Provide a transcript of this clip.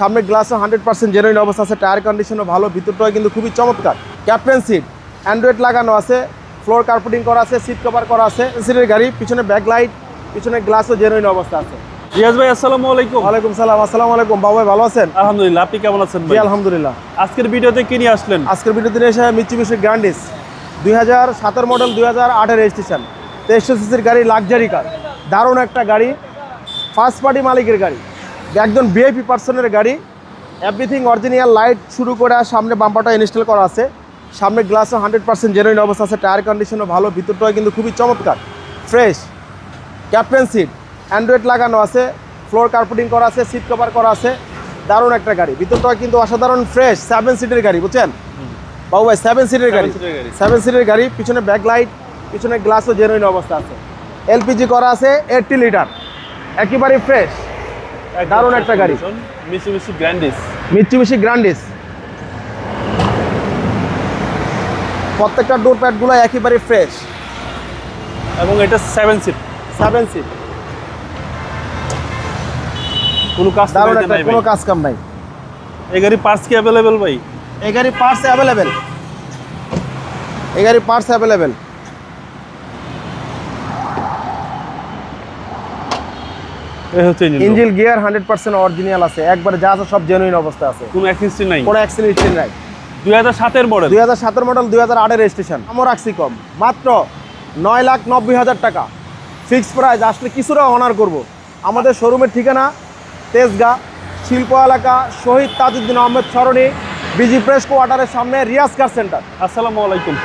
সামনে গ্লাসও hundred percent genuine অবস্থা আছে টায়ার কন্ডিশনও ভালো ভিতরটাও কিন্তু খুবই চমৎকার। ক্যাপ্টেন সিট অ্যান্ড্রয়েড লাগানো আছে ফ্লোর কার্পেটিং করা আছে সিট কভার করা আছে সিটের গাড়ি পিছনে ব্যাক লাইট পিছনে গ্লাসও জেনুইন অবস্থা আছে। রিয়াজ ভাই আসসালামু আলাইকুম। ওয়ালাইকুম সালাম আসসালামু আলাইকুম। বাবু ভালো আছেন? আলহামদুলিল্লাহ আপনি কেমন আছেন ভাই? আলহামদুলিল্লাহ। আজকের ভিডিওতে কি নিয়ে আসলেন? আজকের ভিডিওতে নিয়ে এসে মিচুবিশি গ্র্যান্ডিস দুই হাজার সাতের মডেল দুই হাজার আটের রেজিস্ট্রেশন তেইশশো সিসির গাড়ি লাক্সারি কার দারুণ একটা গাড়ি ফার্স্ট পার্টি মালিকের গাড়ি। একজন ভিআইপি পার্সনের গাড়ি। এভরিথিং অরিজিনাল লাইট শুরু করে সামনে বাম্পারটা ইনস্টল করা আছে। সামনে গ্লাসও হান্ড্রেড পার্সেন্ট জেনুইন অবস্থা আছে। টায়ার কন্ডিশনও ভালো ভিতরটাও কিন্তু খুবই চমৎকার। ফ্রেশ ক্যাপ্টেন সিট অ্যান্ড্রয়েড লাগানো আছে। ফ্লোর কার্পেটিং করা আছে সিট কভার করা আছে। দারুণ একটা গাড়ি। ভিতরটা কিন্তু অসাধারণ ফ্রেশ সেভেন সিটের গাড়ি বুঝছেন? বাবু ভাই সেভেন সিটের গাড়ি। গাড়ি। সেভেন সিটের গাড়ি পিছনে ব্যাক লাইট পিছনে গ্লাসও জেনুইন অবস্থা আছে। এলপিজি করা আছে এইটটি লিটার একেবারে ফ্রেশ দারুণ একটা গাড়ি। মিশি গ্র্যান্ডিস মিচুবিশি গ্রান্ডিস প্রত্যেকটা ডোর প্যাডগুলো একেবারে ফ্রেশ এবং এটা সেভেন সিট সেভেন সিট কোনো কাজ দারুণ একটা কোনো কাজ কাম নাই। এই গাড়ি পার্টস কি অ্যাভেলেবেল ভাই? এই গাড়ি পার্টস অ্যাভেলেবেল এই গাড়ি পার্টস অ্যাভেলেবেল এই হচ্ছে engine gear hundred percent original আছে। একবারে যা আছে সব জেনুইন অবস্থা আছে। কোনো অ্যাক্সিডেন্ট নাই? কোনো অ্যাক্সিডেন্ট নাই। দুই হাজার সাতের মডেল দুই হাজার সতেরো মডেল দুই হাজার আটের রেজিস্ট্রেশন আমার রাখছি কম। মাত্র নয় লাখ নব্বই হাজার টাকা। ফিক্সড প্রাইস আসলে কিছুটা অনার করব। আমাদের শোরুমের ঠিকানা তেজগা শিল্প এলাকা Shahid Tajuddin Ahmed Sarani B G press কোয়ার্টারের সামনে রিয়াজ কার সেন্টার আসসালামু আলাইকুম।